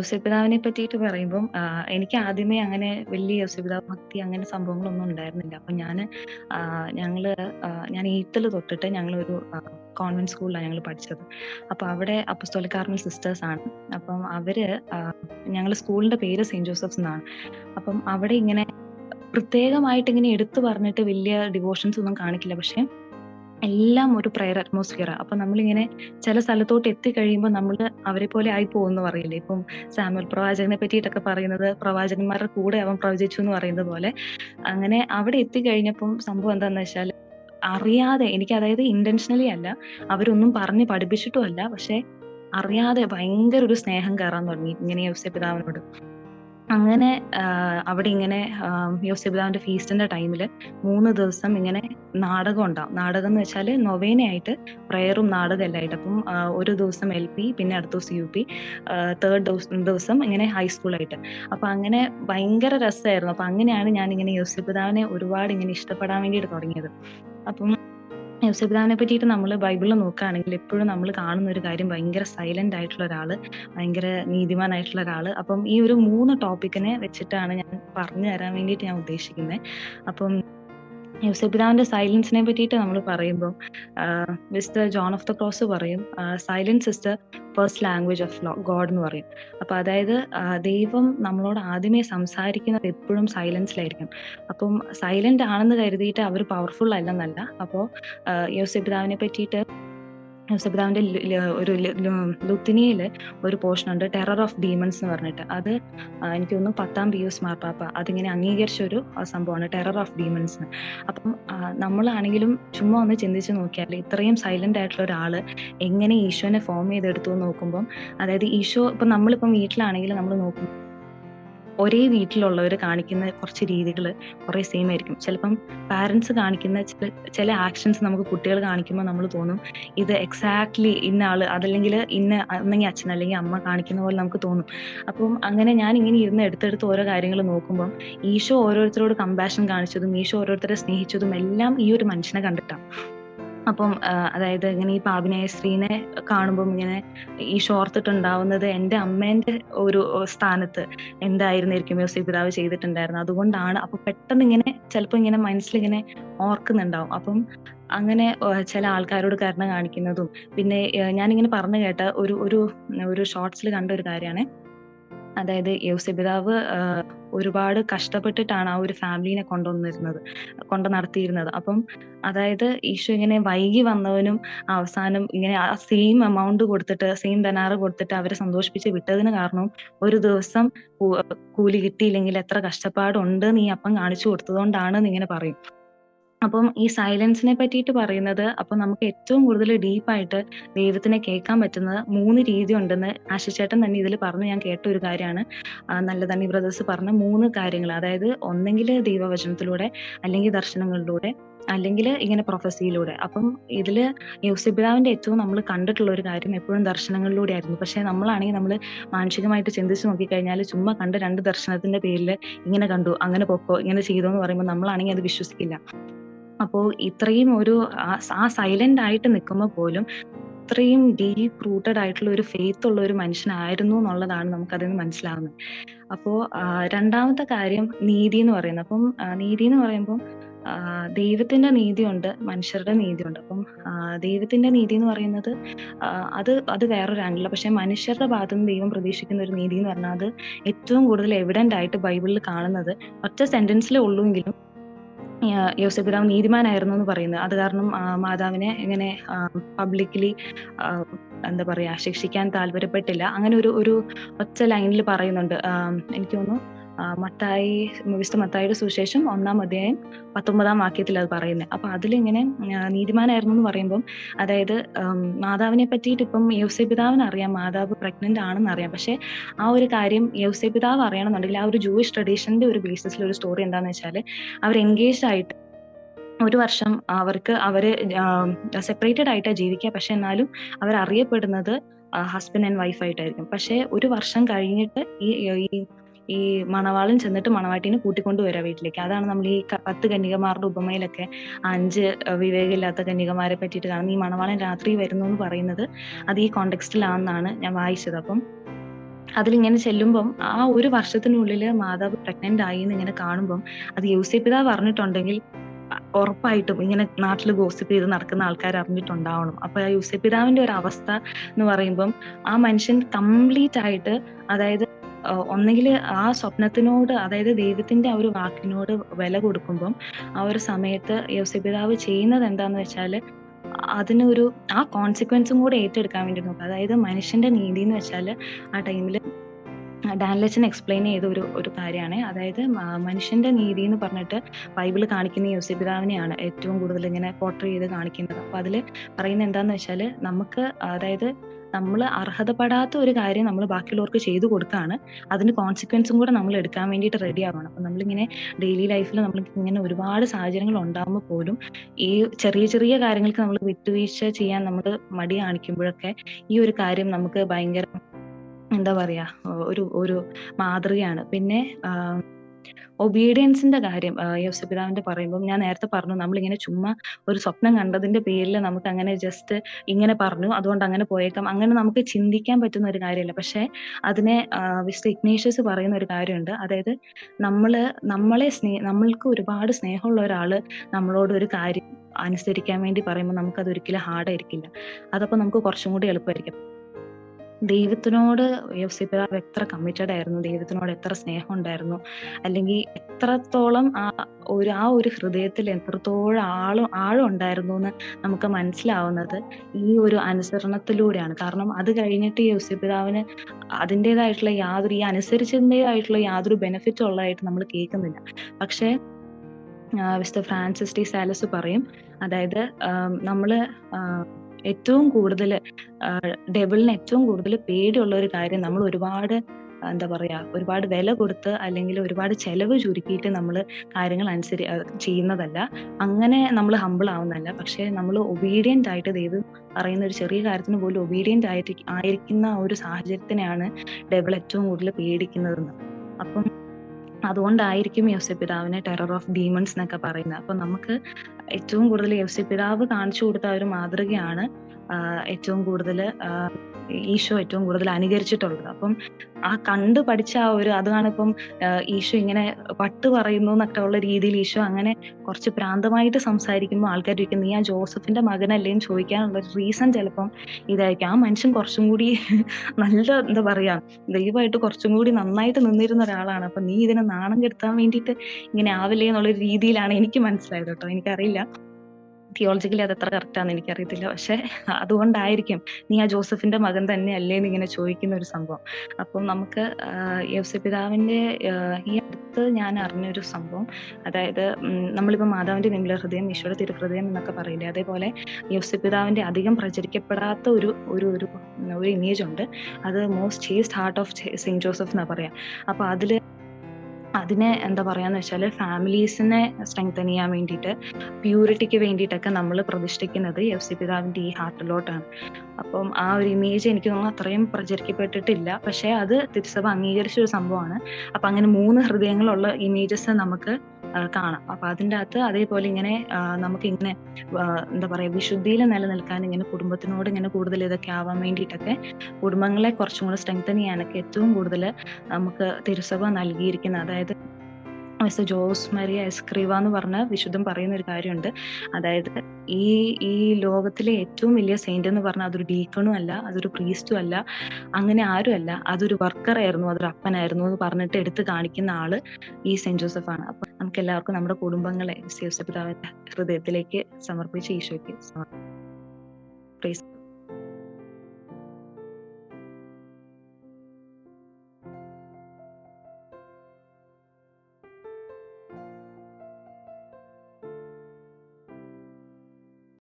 യൗസപിതാവിനെ പറ്റിയിട്ട് പറയുമ്പം എനിക്ക് ആദ്യമേ അങ്ങനെ വലിയ യൗസപിതാവ് ഭക്തി അങ്ങനെ സംഭവങ്ങളൊന്നും ഉണ്ടായിരുന്നില്ല. അപ്പൊ ആഹ് ഞങ്ങൾ ഞാൻ എയ്ത്തിൽ തൊട്ടിട്ട് ഞങ്ങളൊരു കോൺവെന്റ് സ്കൂളിലാണ് ഞങ്ങൾ പഠിച്ചത്. അപ്പൊ അവിടെ അപ്പസ്തോലക്കാർമൽ സിസ്റ്റേഴ്സ് ആണ്. അപ്പം അവർ ഞങ്ങൾ സ്കൂളിന്റെ പേര് സെന്റ് ജോസഫ്സ് എന്നാണ്. അപ്പം അവിടെ ഇങ്ങനെ പ്രത്യേകമായിട്ട് ഇങ്ങനെ എടുത്തു പറഞ്ഞിട്ട് വലിയ ഡിവോഷൻസ് ഒന്നും കാണിക്കില്ല. പക്ഷെ എല്ലാം ഒരു പ്രയർ ആണ് അപ്പൊ നമ്മളിങ്ങനെ ചില സ്ഥലത്തോട്ട് എത്തിക്കഴിയുമ്പോൾ നമ്മൾ അവരെ പോലെ ആയി പോകുമെന്ന് പറയില്ലേ. ഇപ്പം സാമുൽ പ്രവാചകനെ പറ്റിയിട്ടൊക്കെ പറയുന്നത് പ്രവാചകന്മാരുടെ കൂടെ അവൻ പ്രവചിച്ചു എന്ന് പറയുന്നത് പോലെ. അങ്ങനെ അവിടെ എത്തിക്കഴിഞ്ഞപ്പം സംഭവം എന്താന്ന് വെച്ചാൽ അറിയാതെ എനിക്ക് അതായത് ഇന്റൻഷനലി അല്ല അവരൊന്നും പറഞ്ഞ് പഠിപ്പിച്ചിട്ടും അല്ല പക്ഷെ അറിയാതെ ഭയങ്കര ഒരു സ്നേഹം കയറാൻ തുടങ്ങി ഇങ്ങനെ യോസപിതാവിനോട് അങ്ങനെ അവിടെ ഇങ്ങനെ ആഹ് യോസപിതാവിന്റെ ഫീസ്റ്റിന്റെ ടൈമിൽ മൂന്ന് ദിവസം ഇങ്ങനെ നാടകം ഉണ്ടാവും. നാടകം എന്ന് വെച്ചാൽ നൊവേനയായിട്ട് പ്രയറും നാടകം എല്ലാം ആയിട്ട്. അപ്പം ഒരു ദിവസം എൽ പി പിന്നെ അടുത്ത ദിവസം യു പി തേർഡ് ദിവസം ഇങ്ങനെ ഹൈസ്കൂളായിട്ട് അപ്പൊ അങ്ങനെ ഭയങ്കര രസമായിരുന്നു അപ്പൊ അങ്ങനെയാണ് ഞാൻ ഇങ്ങനെ യോസപിതാവിനെ ഒരുപാട് ഇങ്ങനെ ഇഷ്ടപ്പെടാൻ വേണ്ടിയിട്ട് തുടങ്ങിയത്. അപ്പം യോസപിതാവിനെ പറ്റിയിട്ട് നമ്മൾ ബൈബിളിൽ നോക്കുകയാണെങ്കിൽ എപ്പോഴും നമ്മൾ കാണുന്ന ഒരു കാര്യം ഭയങ്കര സൈലന്റ് ആയിട്ടുള്ള ഒരാൾ ഭയങ്കര നീതിമാനായിട്ടുള്ള ഒരാൾ. അപ്പം ഈ ഒരു മൂന്ന് ടോപ്പിക്കിനെ വെച്ചിട്ടാണ് ഞാൻ പറഞ്ഞു തരാൻ വേണ്ടിയിട്ട് ഞാൻ ഉദ്ദേശിക്കുന്നത് അപ്പം യൂസഫിദാവിന്റെ സൈലൻസിനെ പറ്റിയിട്ട് നമ്മൾ പറയുമ്പോൾ mister John of the cross പറയും silence is the first language of God എന്ന് പറയും. അപ്പൊ അതായത് ദൈവം നമ്മളോട് ആദ്യമേ സംസാരിക്കുന്നത് എപ്പോഴും സൈലൻസിലായിരിക്കും. അപ്പം സൈലന്റ് ആണെന്ന് കരുതിയിട്ട് അവർ പവർഫുൾ അല്ലെന്നല്ല. അപ്പോൾ യോസഫിദാവിനെ പറ്റിയിട്ട് യോസഫിദാവിന്റെ ഒരു ലുത്തിനിയിൽ ഒരു പോർഷൻ ഉണ്ട് ടെറർ ഓഫ് ഡീമൺസ് എന്ന് പറഞ്ഞിട്ട്. അത് എനിക്ക് തോന്നുന്നു പത്താം പി യുസ് മാർപ്പാപ്പ അതിങ്ങനെ അംഗീകരിച്ച ഒരു സംഭവമാണ് ടെറർ ഓഫ് ഡീമൺസ് അപ്പം നമ്മളാണെങ്കിലും ചുമ്മാ ഒന്ന് ചിന്തിച്ച് നോക്കിയാൽ ഇത്രയും സൈലന്റ് ആയിട്ടുള്ള ഒരാൾ എങ്ങനെ ഈശോനെ ഫോം ചെയ്തെടുത്തു എന്ന് നോക്കുമ്പോൾ അതായത് ഈശോ ഇപ്പം നമ്മളിപ്പം വീട്ടിലാണെങ്കിലും നമ്മൾ നോക്കും ഒരേ വീട്ടിലുള്ളവർ കാണിക്കുന്ന കുറച്ച് രീതികൾ കുറേ സെയിം ആയിരിക്കും. ചിലപ്പം പാരൻസ് കാണിക്കുന്ന ചില ചില ആക്ഷൻസ് നമുക്ക് കുട്ടികൾ കാണിക്കുമ്പോൾ നമ്മൾ തോന്നും ഇത് എക്സാക്ട്ലി ഇന്ന ആൾ അതല്ലെങ്കിൽ ഇന്ന ഒന്നെങ്കിൽ അച്ഛൻ അല്ലെങ്കിൽ അമ്മ കാണിക്കുന്ന പോലെ നമുക്ക് തോന്നും. അപ്പം അങ്ങനെ ഞാൻ ഇങ്ങനെ ഇരുന്ന് എടുത്തെടുത്ത് ഓരോ കാര്യങ്ങൾ നോക്കുമ്പോൾ ഈശോ ഓരോരുത്തരോട് കമ്പാഷൻ കാണിച്ചതും ഈശോ ഓരോരുത്തരെ സ്നേഹിച്ചതും എല്ലാം ഈ ഒരു മനുഷ്യനെ കണ്ടിട്ടാണ്. അപ്പം അതായത് ഇങ്ങനെ ഈ പാപിനായ സ്ത്രീനെ കാണുമ്പം ഇങ്ങനെ ഈ ഷോർത്തിട്ടുണ്ടാവുന്നത് എന്റെ അമ്മേന്റെ ഒരു സ്ഥാനത്ത് എന്തായിരുന്നിരിക്കും യോസഫ് പിതാവ് ചെയ്തിട്ടുണ്ടായിരുന്നത്. അതുകൊണ്ടാണ് അപ്പൊ പെട്ടെന്ന് ഇങ്ങനെ ചിലപ്പോൾ ഇങ്ങനെ മനസ്സിലിങ്ങനെ ഓർക്കുന്നുണ്ടാവും. അപ്പം അങ്ങനെ ചില ആൾക്കാരോട് കരുണ കാണിക്കുന്നതും പിന്നെ ഞാനിങ്ങനെ പറഞ്ഞു കേട്ട ഒരു ഒരു ഒരു ഷോർട്സിൽ കണ്ട ഒരു കാര്യമാണ്. അതായത് യോസപിതാവ് ഒരുപാട് കഷ്ടപ്പെട്ടിട്ടാണ് ആ ഒരു ഫാമിലിനെ കൊണ്ടുവന്നിരുന്നത് കൊണ്ട് നടത്തിയിരുന്നത്. അപ്പം അതായത് ഈശോ ഇങ്ങനെ വൈകി വന്നവനും അവസാനം ഇങ്ങനെ ആ സെയിം എമൗണ്ട് കൊടുത്തിട്ട് സെയിം ധനാറ് കൊടുത്തിട്ട് അവരെ സന്തോഷിപ്പിച്ച് വിട്ടതിന് കാരണം ഒരു ദിവസം കൂലി കിട്ടിയില്ലെങ്കിൽ എത്ര കഷ്ടപ്പാടുണ്ട് നീ അപ്പം കാണിച്ചു കൊടുത്തതുകൊണ്ടാണ് ഇങ്ങനെ പറയും. അപ്പം ഈ സൈലൻസിനെ പറ്റിയിട്ട് പറയുന്നത് അപ്പം നമുക്ക് ഏറ്റവും കൂടുതൽ ഡീപ്പായിട്ട് ദൈവത്തിനെ കേൾക്കാൻ പറ്റുന്നത് മൂന്ന് രീതി ഉണ്ടെന്ന് ആശിച്ചേട്ടൻ തന്നെ ഇതിൽ പറഞ്ഞു ഞാൻ കേട്ട ഒരു കാര്യമാണ്. നല്ല തന്നെ ബ്രദേഴ്സ് പറഞ്ഞ മൂന്ന് കാര്യങ്ങൾ. അതായത് ഒന്നെങ്കിൽ ദൈവവചനത്തിലൂടെ അല്ലെങ്കിൽ ദർശനങ്ങളിലൂടെ അല്ലെങ്കിൽ ഇങ്ങനെ പ്രൊഫസിയിലൂടെ അപ്പം ഇതിൽ യൂസിബിതാവിന്റെ ഏറ്റവും നമ്മൾ കണ്ടിട്ടുള്ള ഒരു കാര്യം എപ്പോഴും ദർശനങ്ങളിലൂടെ ആയിരുന്നു. പക്ഷെ നമ്മളാണെങ്കിൽ നമ്മൾ മാനസികമായിട്ട് ചിന്തിച്ച് നോക്കിക്കഴിഞ്ഞാൽ ചുമ്മാ കണ്ട് രണ്ട് ദർശനത്തിന്റെ പേരിൽ ഇങ്ങനെ കണ്ടു അങ്ങനെ പൊക്കോ ഇങ്ങനെ ചെയ്തോ എന്ന് പറയുമ്പോൾ നമ്മളാണെങ്കിൽ അത് വിശ്വസിക്കില്ല. അപ്പോൾ ഇത്രയും ഒരു ആ സൈലന്റ് ആയിട്ട് നിൽക്കുമ്പോൾ പോലും ഇത്രയും ഡീപ്പ് റൂട്ടഡ് ആയിട്ടുള്ള ഒരു ഫെയ്ത്ത് ഉള്ള ഒരു മനുഷ്യനായിരുന്നു എന്നുള്ളതാണ് നമുക്കതിൽ നിന്ന് മനസ്സിലാവുന്നത്. അപ്പോൾ രണ്ടാമത്തെ കാര്യം നീതി എന്ന് പറയുന്നത്. അപ്പം നീതി എന്ന് പറയുമ്പോൾ ദൈവത്തിന്റെ നീതിയുണ്ട് മനുഷ്യരുടെ നീതിയുണ്ട്. അപ്പം ദൈവത്തിന്റെ നീതി എന്ന് പറയുന്നത് അത് അത് വേറൊരു ആംഗിള പക്ഷെ മനുഷ്യരുടെ ഭാഗത്തു നിന്ന് ദൈവം പ്രതീക്ഷിക്കുന്ന ഒരു നീതി എന്ന് പറഞ്ഞാൽ അത് ഏറ്റവും കൂടുതൽ എവിഡന്റ് ആയിട്ട് ബൈബിളിൽ കാണുന്നത് ഒറ്റ സെന്റൻസിലേ ഉള്ളൂവെങ്കിലും യോസഫിതാവ് നീതിമാനായിരുന്നു എന്ന് പറയുന്നത്. അത് കാരണം മാതാവിനെ ഇങ്ങനെ പബ്ലിക്കലി എന്താ പറയാ ശിക്ഷിക്കാൻ താല്പര്യപ്പെട്ടില്ല. അങ്ങനെ ഒരു ഒരു ഒറ്റ ലൈനിൽ പറയുന്നുണ്ട്. എനിക്ക് തോന്നുന്നു മത്തായി വിശുദ്ധ മത്തായിയുടെ സുവിശേഷം ഒന്നാം അധ്യായം പത്തൊമ്പതാം വാക്യത്തിൽ അത് പറയുന്നത് അപ്പൊ അതിലിങ്ങനെ നീതിമാനായിരുന്നു എന്ന് പറയുമ്പം അതായത് മാതാവിനെ പറ്റിയിട്ട് ഇപ്പം യൗസെ പിതാവിന് അറിയാം മാതാവ് പ്രഗ്നന്റ് ആണെന്ന് അറിയാം. പക്ഷെ ആ ഒരു കാര്യം യൗസെ പിതാവ് അറിയണമെന്നുണ്ടെങ്കിൽ ആ ഒരു ജൂയിഷ് ട്രഡീഷന്റെ ഒരു ബേസിസിൽ ഒരു സ്റ്റോറി എന്താണെന്ന് വെച്ചാൽ അവർ എൻഗേജ് ആയിട്ട് ഒരു വർഷം അവർക്ക് അവർ സെപ്പറേറ്റഡ് ആയിട്ടാണ് ജീവിക്കുക. പക്ഷെ എന്നാലും അവർ അറിയപ്പെടുന്നത് ഹസ്ബൻഡ് ആൻഡ് വൈഫായിട്ടായിരിക്കും പക്ഷെ ഒരു വർഷം കഴിഞ്ഞിട്ട് ഈ ഈ മണവാളൻ ചെന്നിട്ട് മണവാട്ടിനെ കൂട്ടിക്കൊണ്ട് വരാം വീട്ടിലേക്ക്. അതാണ് നമ്മൾ ഈ പത്ത് കന്യകമാരുടെ ഉപമയിലൊക്കെ അഞ്ച് വിവേകമില്ലാത്ത കന്യകമാരെ പറ്റിയിട്ട് കാണുന്നത്. ഈ മണവാളൻ രാത്രി വരുന്നു എന്ന് പറയുന്നത് അത് ഈ കോണ്ടെക്സ്റ്റിലാണെന്നാണ് ഞാൻ വായിച്ചത്. അപ്പം അതിലിങ്ങനെ ചെല്ലുമ്പം ആ ഒരു വർഷത്തിനുള്ളിൽ മാതാവ് പ്രഗ്നന്റ് ആയി എന്ന് ഇങ്ങനെ കാണുമ്പം അത് യൂസേപ്പിതാവ് പറഞ്ഞിട്ടുണ്ടെങ്കിൽ ഉറപ്പായിട്ടും ഇങ്ങനെ നാട്ടിൽ ഗോസിപ്പ് ചെയ്ത് നടക്കുന്ന ആൾക്കാർ അറിഞ്ഞിട്ടുണ്ടാവണം. അപ്പൊ ആ യൂസേപ്പിതാവിന്റെ ഒരു അവസ്ഥ എന്ന് പറയുമ്പം ആ മനുഷ്യൻ കംപ്ലീറ്റ് ആയിട്ട് അതായത് ഒന്നെങ്കിൽ ആ സ്വപ്നത്തിനോട് അതായത് ദൈവത്തിന്റെ ആ ഒരു വാക്കിനോട് വില കൊടുക്കുമ്പം ആ ഒരു സമയത്ത് യോസിപിതാവ് ചെയ്യുന്നത് എന്താന്ന് വെച്ചാൽ അതിനൊരു ആ കോൺസിക്വൻസും കൂടെ ഏറ്റെടുക്കാൻ വേണ്ടി നോക്കുക. അതായത് മനുഷ്യന്റെ നീതി എന്ന് വെച്ചാൽ ആ ടൈമിൽ ഡാൻലച്ചൻ എക്സ്പ്ലെയിൻ ചെയ്ത ഒരു ഒരു കാര്യമാണ്. അതായത് മനുഷ്യന്റെ നീതി എന്ന് പറഞ്ഞിട്ട് ബൈബിൾ കാണിക്കുന്ന യോസിപിതാവിനെയാണ് ഏറ്റവും കൂടുതൽ ഇങ്ങനെ പോർട്രേ ചെയ്ത് കാണിക്കുന്നത്. അപ്പൊ അതിൽ പറയുന്നത് എന്താന്ന് വെച്ചാൽ നമുക്ക് അതായത് നമ്മൾ അർഹതപ്പെടാത്ത ഒരു കാര്യം നമ്മൾ ബാക്കിയുള്ളവർക്ക് ചെയ്തു കൊടുക്കുകയാണ് അതിന് കോൺസിക്വൻസും കൂടെ നമ്മൾ എടുക്കാൻ വേണ്ടിയിട്ട് റെഡി ആവണം. അപ്പൊ നമ്മളിങ്ങനെ ഡെയിലി ലൈഫിൽ നമ്മൾ ഇങ്ങനെ ഒരുപാട് സാഹചര്യങ്ങൾ ഉണ്ടാകുമ്പോൾ പോലും ഈ ചെറിയ ചെറിയ കാര്യങ്ങൾക്ക് നമ്മൾ വിട്ടുവീഴ്ച ചെയ്യാൻ നമ്മൾ മടി കാണിക്കുമ്പോഴൊക്കെ ഈ ഒരു കാര്യം നമുക്ക് ഭയങ്കര എന്താ പറയാ ഒരു ഒരു മാതൃകയാണ്. പിന്നെ ഒബീഡിയൻസിന്റെ കാര്യം യോസപിതാവിന്റെ പറയുമ്പോൾ ഞാൻ നേരത്തെ പറഞ്ഞു നമ്മളിങ്ങനെ ചുമ്മാ ഒരു സ്വപ്നം കണ്ടതിന്റെ പേരിൽ നമുക്ക് അങ്ങനെ ജസ്റ്റ് ഇങ്ങനെ പറഞ്ഞു അതുകൊണ്ട് അങ്ങനെ പോയേക്കാം. അങ്ങനെ നമുക്ക് ചിന്തിക്കാൻ പറ്റുന്ന ഒരു കാര്യമല്ല. പക്ഷെ അതിനെ വിശുദ്ധ ഇഗ്നേഷ്യസ് പറയുന്ന ഒരു കാര്യമുണ്ട്. അതായത് നമ്മൾ നമ്മളെ സ്നേ നമ്മൾക്ക് ഒരുപാട് സ്നേഹമുള്ള ഒരാൾ നമ്മളോട് ഒരു കാര്യം അനുസരിക്കാൻ വേണ്ടി പറയുമ്പോൾ നമുക്ക് അത് ഒരിക്കലും ഹാർഡായിരിക്കില്ല അതപ്പോ നമുക്ക് കുറച്ചും കൂടി എളുപ്പമായിരിക്കും. ദൈവത്തിനോട് യോസിപ്പിതാവ് എത്ര കമ്മിറ്റഡ് ആയിരുന്നു ദൈവത്തിനോട് എത്ര സ്നേഹം ഉണ്ടായിരുന്നു അല്ലെങ്കിൽ എത്രത്തോളം ആ ഒരു ആ ഒരു ഹൃദയത്തിൽ എത്രത്തോളം ആളും ആഴം ഉണ്ടായിരുന്നു എന്ന് നമുക്ക് മനസ്സിലാവുന്നത് ഈ ഒരു അനുസരണത്തിലൂടെയാണ്. കാരണം അത് കഴിഞ്ഞിട്ട് യോസിപ്പിതാവിന് അതിന്റെതായിട്ടുള്ള യാതൊരു ഈ അനുസരിച്ചതിന്റെതായിട്ടുള്ള യാതൊരു ബെനിഫിറ്റും ഉള്ളതായിട്ട് നമ്മൾ കേൾക്കുന്നില്ല. പക്ഷേ വിശുദ്ധ ഫ്രാൻസിസ് ടി സാലസ് പറയും അതായത് നമ്മൾ ഏറ്റവും കൂടുതൽ ഡെബിളിന് ഏറ്റവും കൂടുതൽ പേടിയുള്ള ഒരു കാര്യം നമ്മൾ ഒരുപാട് എന്താ പറയാ ഒരുപാട് വില കൊടുത്ത് അല്ലെങ്കിൽ ഒരുപാട് ചെലവ് ചുരുക്കിയിട്ട് നമ്മൾ കാര്യങ്ങൾ അനുസരി ചെയ്യുന്നതല്ല. അങ്ങനെ നമ്മൾ ഹമ്പിൾ ആവുന്നതല്ല. പക്ഷെ നമ്മൾ ഒബീഡിയന്റ് ആയിട്ട് ദൈവം പറയുന്ന ഒരു ചെറിയ കാര്യത്തിന് പോലും ഒബീഡിയന്റ് ആയിട്ട് ആയിരിക്കുന്ന ഒരു സാഹചര്യത്തിനെയാണ് ഡെബിൾ ഏറ്റവും കൂടുതൽ പേടിക്കുന്നതെന്ന്. അപ്പം അതുകൊണ്ടായിരിക്കും യോസപിതാവിനെ ടെറർ ഓഫ് ഡീമൺസ് എന്നൊക്കെ പറയുന്നത്. അപ്പൊ നമുക്ക് ഏറ്റവും കൂടുതൽ യോസപിതാവ് കാണിച്ചു കൊടുത്ത ഒരു മാതൃകയാണ് ഏറ്റവും കൂടുതൽ ഈശോ ഏറ്റവും കൂടുതൽ അനുകരിച്ചിട്ടുള്ളത്. അപ്പം ആ കണ്ട് പഠിച്ച ആ ഒരു അതാണ് ഇപ്പം ഈശോ ഇങ്ങനെ പട്ട് പറയുന്നു എന്നൊക്കെ ഉള്ള രീതിയിൽ ഈശോ അങ്ങനെ കുറച്ച് പ്രാന്തമായിട്ട് സംസാരിക്കുമ്പോൾ ആൾക്കാർ ചോദിക്കും നീ ആ ജോസഫിന്റെ മകനല്ലേ? എന്ന് ചോദിക്കാനുള്ള റീസൺ ചിലപ്പം ഇതായിരിക്കും. ആ മനുഷ്യൻ കുറച്ചും കൂടി നല്ല എന്താ പറയാ ദൈവമായിട്ട് കുറച്ചും കൂടി നന്നായിട്ട് നിന്നിരുന്ന ഒരാളാണ്. അപ്പൊ നീ ഇതിനെ നാണം കെടുത്താൻ വേണ്ടിയിട്ട് ഇങ്ങനെ ആവില്ലേ എന്നുള്ള രീതിയിലാണ് എനിക്ക് മനസ്സിലായത് കേട്ടോ. എനിക്കറിയില്ല. തിയോളജിക്കലി അത് എത്ര കറക്റ്റാന്ന് എനിക്കറിയത്തില്ല. പക്ഷെ അതുകൊണ്ടായിരിക്കും നീ ആ ജോസഫിന്റെ മകൻ തന്നെ അല്ലേ എന്ന് ഇങ്ങനെ ചോദിക്കുന്ന ഒരു സംഭവം. അപ്പം നമുക്ക് യോസപിതാവിന്റെ ഈ അടുത്ത് ഞാൻ അറിഞ്ഞൊരു സംഭവം. അതായത് നമ്മളിപ്പോൾ മാതാവിന്റെ നിമില ഹൃദയം ഈശ്വര തിരുഹൃദയം എന്നൊക്കെ പറയില്ലേ? അതേപോലെ യോസപിതാവിന്റെ അധികം പ്രചരിക്കപ്പെടാത്ത ഒരു ഒരു ഒരു ഒരു ഇമേജ് ഉണ്ട്. അത് most chaste heart of saint Joseph എന്നാ പറയാം. അപ്പൊ അതിൽ അതിനെ എന്താ പറയാന്ന് വെച്ചാൽ ഫാമിലീസിനെ സ്ട്രെങ്തൻ ചെയ്യാൻ വേണ്ടിയിട്ട് പ്യൂരിറ്റിക്ക് വേണ്ടിയിട്ടൊക്കെ നമ്മൾ പ്രതിഷ്ഠിക്കുന്നത് എഫ് സി പിതാവിന്റെ ഈ ഹാർട്ടിലോട്ടാണ്. അപ്പം ആ ഒരു ഇമേജ് എനിക്ക് തോന്നുന്നു അത്രയും പ്രചരിക്കപ്പെട്ടിട്ടില്ല. പക്ഷെ അത് തിരുസഭ അംഗീകരിച്ച ഒരു സംഭവമാണ്. അപ്പൊ അങ്ങനെ മൂന്ന് ഹൃദയങ്ങളുള്ള ഇമേജസ് നമുക്ക് കാണാം. അപ്പൊ അതിന്റെ അകത്ത് അതേപോലെ ഇങ്ങനെ നമുക്ക് ഇങ്ങനെ എന്താ പറയാ വിശുദ്ധിയിൽ നിലനിൽക്കാൻ ഇങ്ങനെ കുടുംബത്തിനോട് ഇങ്ങനെ കൂടുതൽ ഇതൊക്കെ ആവാൻ വേണ്ടിയിട്ടൊക്കെ കുടുംബങ്ങളെ കുറച്ചും കൂടെ സ്ട്രെങ്തൻ ചെയ്യാനൊക്കെ ഏറ്റവും കൂടുതൽ നമുക്ക് തിരുസഭ നൽകിയിരിക്കുന്ന അതായത് മിസ്റ്റർ ജോസ് മരിയ എസ്ക്രീവ എന്ന് പറഞ്ഞ വിശുദ്ധം പറയുന്ന ഒരു കാര്യമുണ്ട്. അതായത് ഈ ഈ ലോകത്തിലെ ഏറ്റവും വലിയ സെയിന്റ് എന്ന് പറഞ്ഞാൽ അതൊരു ഡീക്കണും അല്ല അതൊരു പ്രീസ്റ്റും അല്ല അങ്ങനെ ആരും അല്ല. അതൊരു വർക്കർ ആയിരുന്നു അതൊരു അപ്പനായിരുന്നു എന്ന് പറഞ്ഞിട്ട് എടുത്ത് കാണിക്കുന്ന ആൾ ഈ സെന്റ് ജോസഫ് ആണ്. അപ്പൊ നമുക്ക് എല്ലാവർക്കും നമ്മുടെ കുടുംബങ്ങളെ ജോസഫ് പിതാവിന്റെ ഹൃദയത്തിലേക്ക് സമർപ്പിച്ച് ഈശോയ്ക്ക് സമർപ്പിക്കാം